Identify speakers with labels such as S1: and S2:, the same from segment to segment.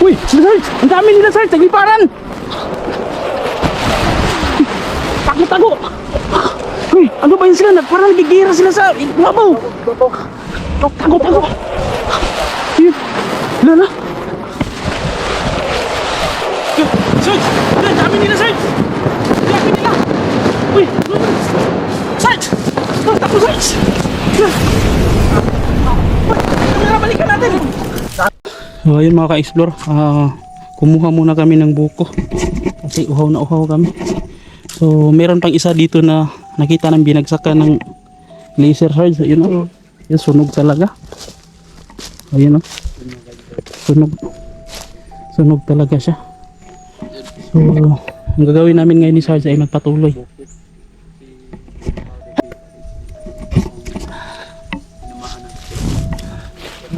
S1: Uy, sila Sarge! Ang dami nila Sarge! Nagliparan! Tago, tago! Uy, ano ba yun sila? Parang nagigira sila sa ibabaw! Tago, tago! Yun! Wala na! Yun, Sarge! Ang dami nila Sarge! Ang dami nila! Uy! Sarge! Oh, Tago, Sarge! Kamera, balikan natin! So ayun mga ka-explore, ah, kumuha muna kami ng buko kasi uhaw na uhaw kami. So meron pang isa dito na nakita ng binagsakan ng laser charge. Ayun oh. Yun, sunog talaga. Ayun oh. Sunog. Sunog talaga siya. So ang gagawin namin ngayon ni Sarge ay magpatuloy.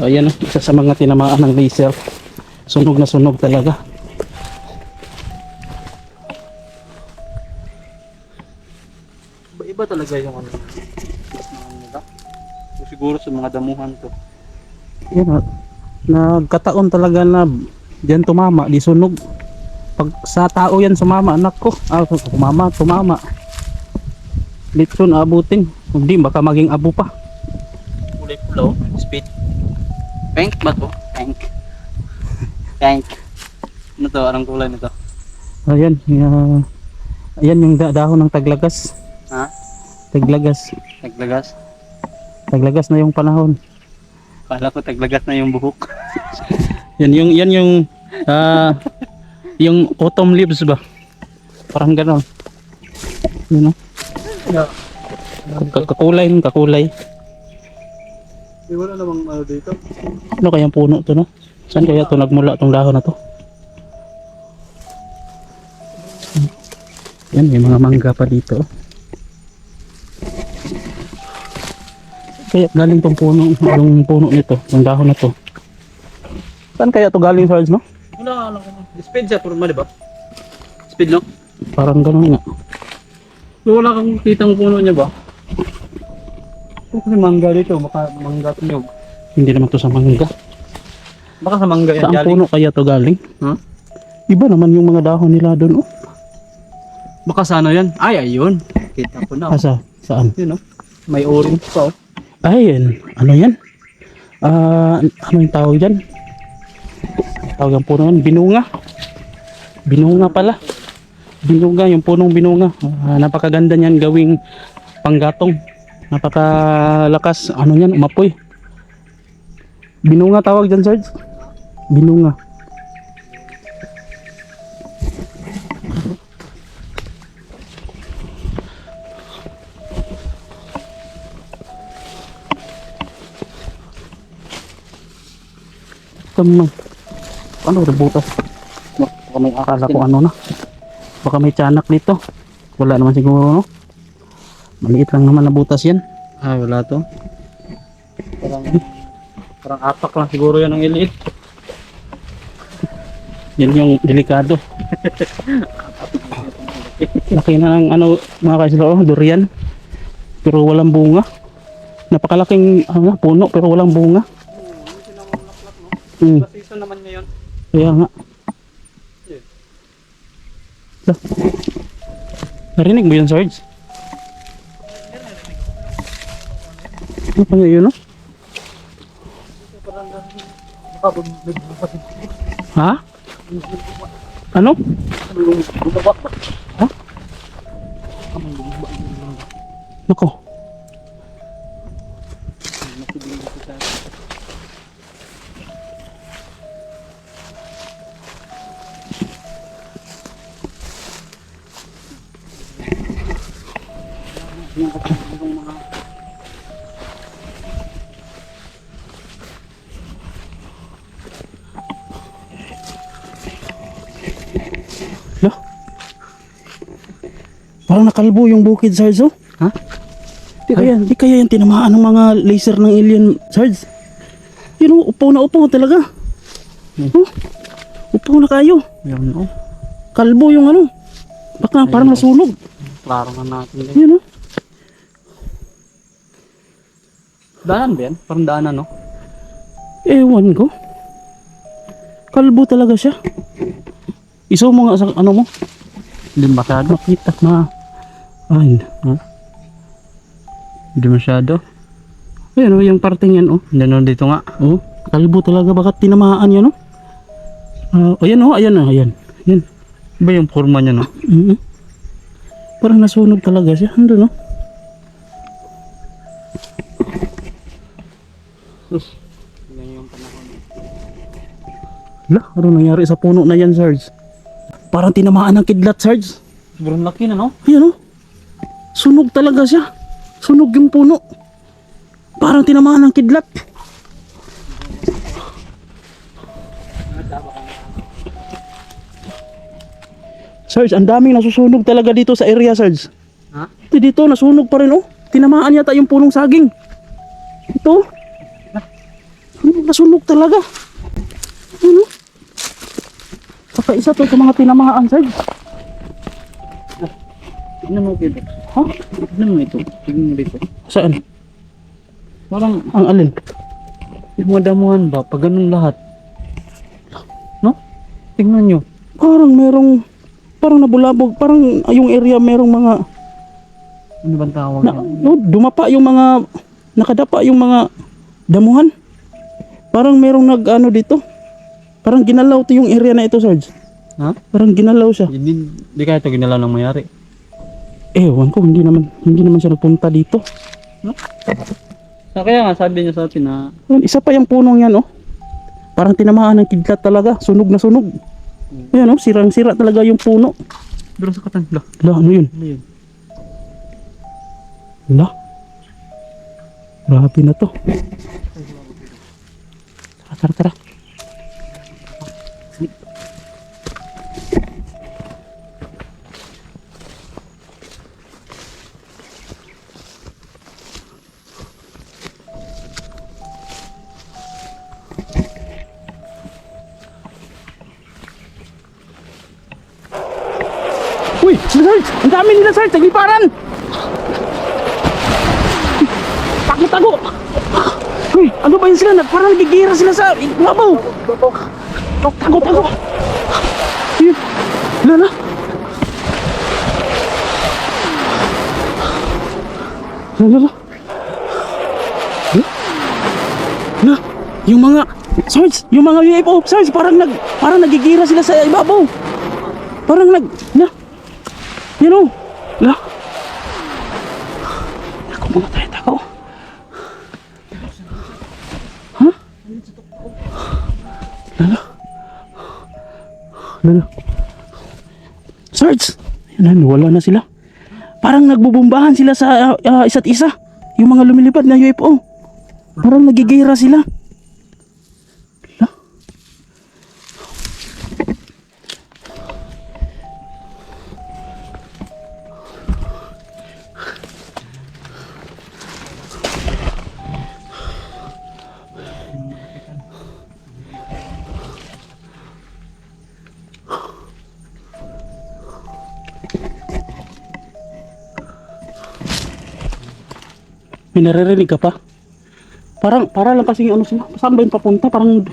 S1: Ayan oh, isa sa mga tinamaan ng laser. Sunog na sunog talaga.
S2: Iba talaga yung ano. siguro sa mga damuhan to.
S1: Yan oh. Nagkataon talaga na diyan tumama, di sunog. Pag sa tao yan sumama, anak ko. Ah, tumama, tumama. Litson abutin. Kung di, baka maging abo pa.
S2: Kulay pula oh. Speed. Pink ba to? Pink. Pink. Ano to? Anong kulay nito?
S1: Ayan, uh, ayan yung da- dahon ng taglagas.
S2: Ha?
S1: Taglagas.
S2: Taglagas?
S1: Taglagas na yung panahon.
S2: Kala ko taglagas na yung buhok.
S1: Yan yung yan yung ah yung autumn leaves ba? Parang gano'n. Yun no? Ka- Kakulay, kakulay.
S2: Eh, wala namang ano dito.
S1: Ano kayang puno to no? Saan kaya to nagmula tong dahon na to? Yan, may mga mangga pa dito. Kaya galing tong puno, yung puno nito, yung dahon na to. Saan kaya to galing Sarge, no?
S2: Wala, ano ko. Speed siya, puro mali ba? Speed no?
S1: Parang gano'n nga.
S2: Wala kang kitang puno niya ba? Ito kasi mangga dito, baka mangga nyo.
S1: Hindi naman to sa mangga.
S2: Baka sa mangga yan,
S1: Saan
S2: galing.
S1: puno kaya to galing?
S2: Huh?
S1: Iba naman yung mga dahon nila doon. Oh.
S2: Baka sa ano yan? Ay, ayun. Kita ko na.
S1: Asa? Saan?
S2: Yun oh. May orange pa oh.
S1: Ay, yan. Ano yan? Ah, ano yung tawag dyan? Tawag ang puno yan? Binunga. Binunga pala. Binunga, yung punong binunga. Ah, napakaganda niyan gawing panggatong. Napakalakas. Ano yan? Umapoy. Binunga tawag dyan, Sarge? Binunga. Tamang. Ano, rebutas? Baka may akala ko ano na. Baka may tiyanak dito. Wala naman siguro, no? Maliit lang naman na butas yan.
S2: Ah, wala to. Parang, parang apak lang siguro yan ang iliit.
S1: Yan yung delikado. Laki na ng ano, mga kaislo, oh, durian. Pero walang bunga. Napakalaking ano, puno pero walang bunga. Hmm,
S2: Season naman ngayon.
S1: kaya nga. Narinig mo yun, Sarge? Ano pa nga yun, no? Ha? Ano? Ha? Nako. Lah. Parang nakalbo yung bukid, Sarge, oh.
S2: Ha?
S1: Di kaya, di kaya yan tinamaan ng mga laser ng alien, Sarge. Yun, oh, upo na upo talaga. Oh, upo na kayo.
S2: Yan oh.
S1: Kalbo yung ano. Baka parang nasunog.
S2: Klaro nga natin. eh.
S1: Yun, oh.
S2: Daanan ba yan? Parang daanan no?
S1: Ewan ko. Kalbo talaga siya. Iso mo nga sa ano mo. Hindi masyado. Makita ma. Ay, ha?
S2: Hindi masyado.
S1: Ayan oh, yung parting yan oh.
S2: Ano dito nga.
S1: Oh, kalbo talaga. Bakit tinamaan yan oh? Ah, ayan oh, ayan oh, ayan. Ayan.
S2: Ba yung forma niya no?
S1: Mhm. Parang nasunog talaga siya. Ano no? Lah, ano nangyari sa puno na yan, Sarge? Parang tinamaan ng kidlat, Sarge.
S2: Sobrang laki na no?
S1: Ayan oh. Sunog talaga siya. Sunog yung puno. Parang tinamaan ng kidlat. Sarge, ang daming nasusunog talaga dito sa area, Sarge.
S2: Ha?
S1: Ito dito, nasunog pa rin oh. Tinamaan yata yung punong saging. Ito. Sunog na sunog talaga. Ano? Saka isa to sa mga tinamaan, Sarge.
S2: Tignan mo dito.
S1: Ha?
S2: Tignan mo ito. Tignan mo dito.
S1: Saan?
S2: Parang
S1: Ang alin?
S2: yung mga damuhan ba? Pag ganun lahat. No? Tingnan nyo.
S1: Parang merong parang nabulabog, parang yung area merong mga
S2: Ano bang tawag
S1: na,
S2: yan?
S1: no, dumapa yung mga nakadapa yung mga damuhan. Parang merong nag ano dito. Parang ginalaw to yung area na ito, Sarge.
S2: Ha?
S1: Parang ginalaw siya.
S2: Hindi, hindi kaya ito ginalaw ng mayari.
S1: Ewan ko, hindi naman hindi naman siya nagpunta dito.
S2: Na kaya nga sabi niya sa atin na
S1: isa pa yung punong yan, oh. Parang tinamaan ng kidlat talaga, sunog na sunog. Ayan, oh, sirang-sira talaga yung puno.
S2: pero sa katangla.
S1: Lah, ano yun?
S2: Ano yun?
S1: Lah. Grabe na to. Tara, tara, tara. Sarge! Ang dami nila Sarge! Nagliparan! Tago, tago! Uy, ano ba yun sila? Parang nagigira sila sa ibabaw! Tago, tago, tago! Yun! Lala! Lala, lala! La, yung mga Sarge, yung mga UFO, Sarge, parang nag parang nagigira sila sa ibabaw. Parang nag na. Yan o. La. Ako muna tayo tao. Ha? Lala. Lala. Sarge! Yan wala na sila. Parang nagbubumbahan sila sa ah, isa't isa. Yung mga lumilipad na UFO. Parang nagigira sila. May naririnig ka pa? Parang, para lang kasi ano sila, saan ba yung papunta? Parang,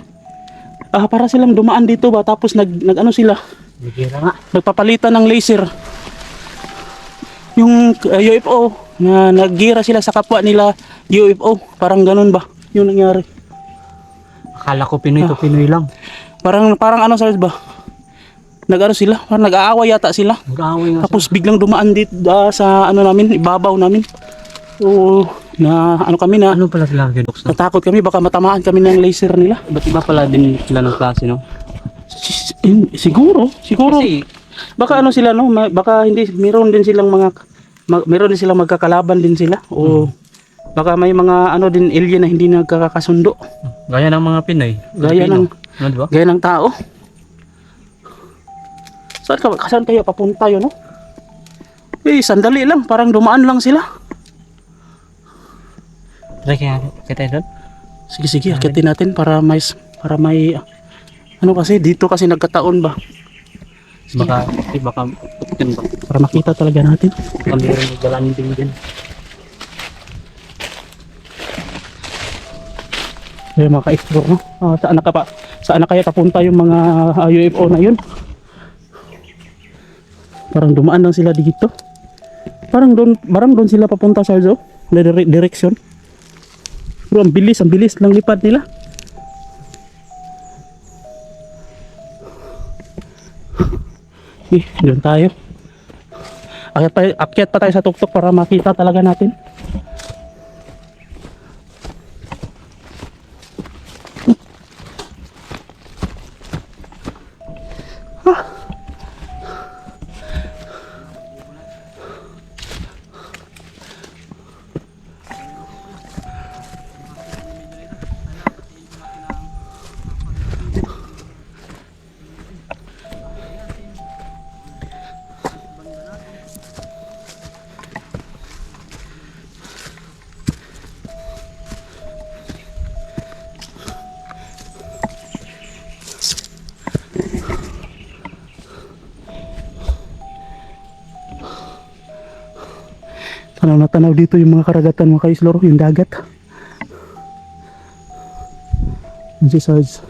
S1: ah, para silang dumaan dito ba? Tapos nag, nag ano sila,
S2: nga.
S1: nagpapalitan ng laser. Yung uh, UFO, na naggira sila sa kapwa nila UFO. Parang ganun ba? Yung nangyari.
S2: Akala ko Pinoy to Pinoy lang.
S1: Parang, parang ano sa ba? Nag-ano sila? Parang nag-aaway yata sila.
S2: Mag-aaway nga
S1: Tapos biglang dumaan dito ah, sa ano namin, ibabaw namin. So, na ano kami na,
S2: Ano pala sila Gedox na?
S1: natakot kami baka matamaan kami ng laser nila.
S2: Ba't iba pala din sila ng klase no?
S1: Si- siguro, siguro.
S2: Kasi
S1: Baka ano sila no, baka hindi meron din silang mga ma- meron din silang magkakalaban din sila o baka may mga ano din alien na hindi nagkakasundo
S2: gaya ng mga Pinoy.
S1: Gaya
S2: Pilipino.
S1: ng-
S2: Ano di ba?
S1: gaya ng tao. Saan ka saan kayo papunta yun no? Eh, sandali lang, parang dumaan lang sila.
S2: Try kaya kita doon?
S1: Sige sige, akitin natin para may para may ano kasi dito kasi nagkataon ba
S2: Baka, eh, baka, yun ba?
S1: para makita talaga natin.
S2: Kami rin galan din din.
S1: Eh mga ka-explore no. Ah, saan nakapa saan na kaya papunta yung mga ah, UFO na yun. Parang dumaan lang sila dito. Parang doon, parang doon sila papunta sa. Dire- direction. Pero ang bilis, ang bilis ng lipad nila. Eh, doon tayo. Akyat, tayo, akyat pa tayo sa tuktok para makita talaga natin. Tanaw na tanaw dito yung mga karagatan mga kaislor, yung dagat. Sarge.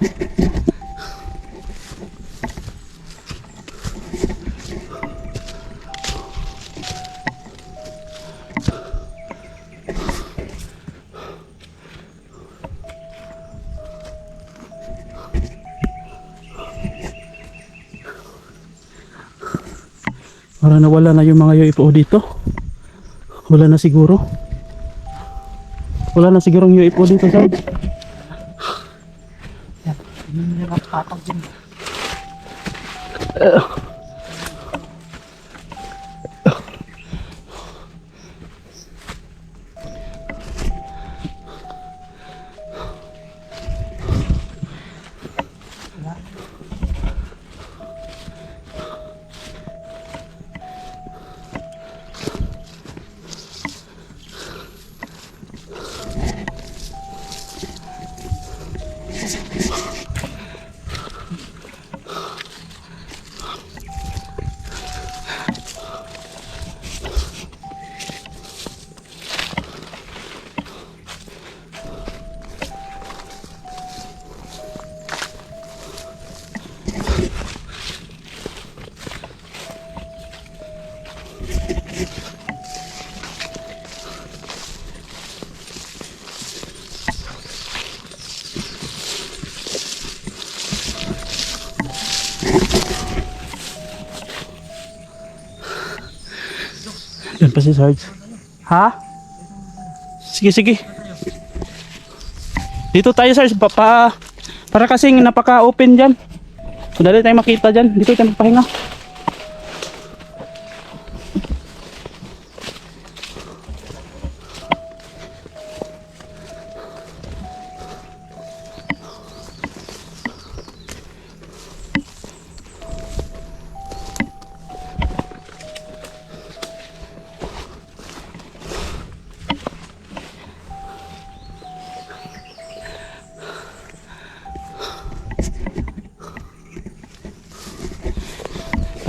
S1: Para nawala na yung mga UFO dito. Wala na siguro. Wala na siguro yung UFO dito, Sarge.
S2: Hindi nila nakakapag dyan.
S1: Yan pa si Sarge. Ha? Sige, sige. Dito tayo, Sarge. Pa, pa- para kasing napaka-open dyan. Madali tayo makita dyan. Dito tayo magpahinga.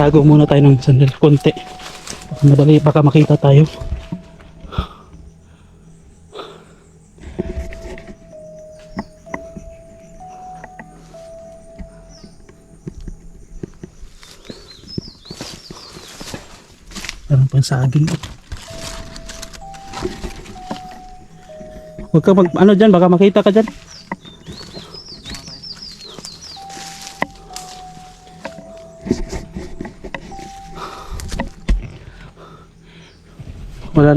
S1: Tago muna tayo ng sandal konti. Baka Madali, baka makita tayo. Parang pansaging. Huwag ka mag, ano dyan, baka makita ka dyan.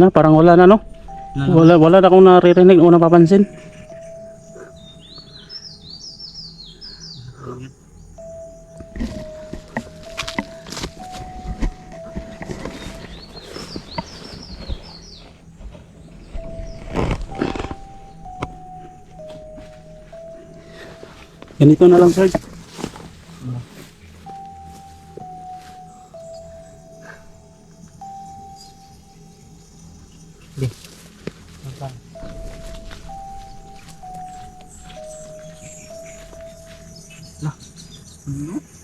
S1: Na, parang wala na no? Wala, wala na akong naririnig o napapansin. Ganito na lang, sir. Sarge! Ang dami nila,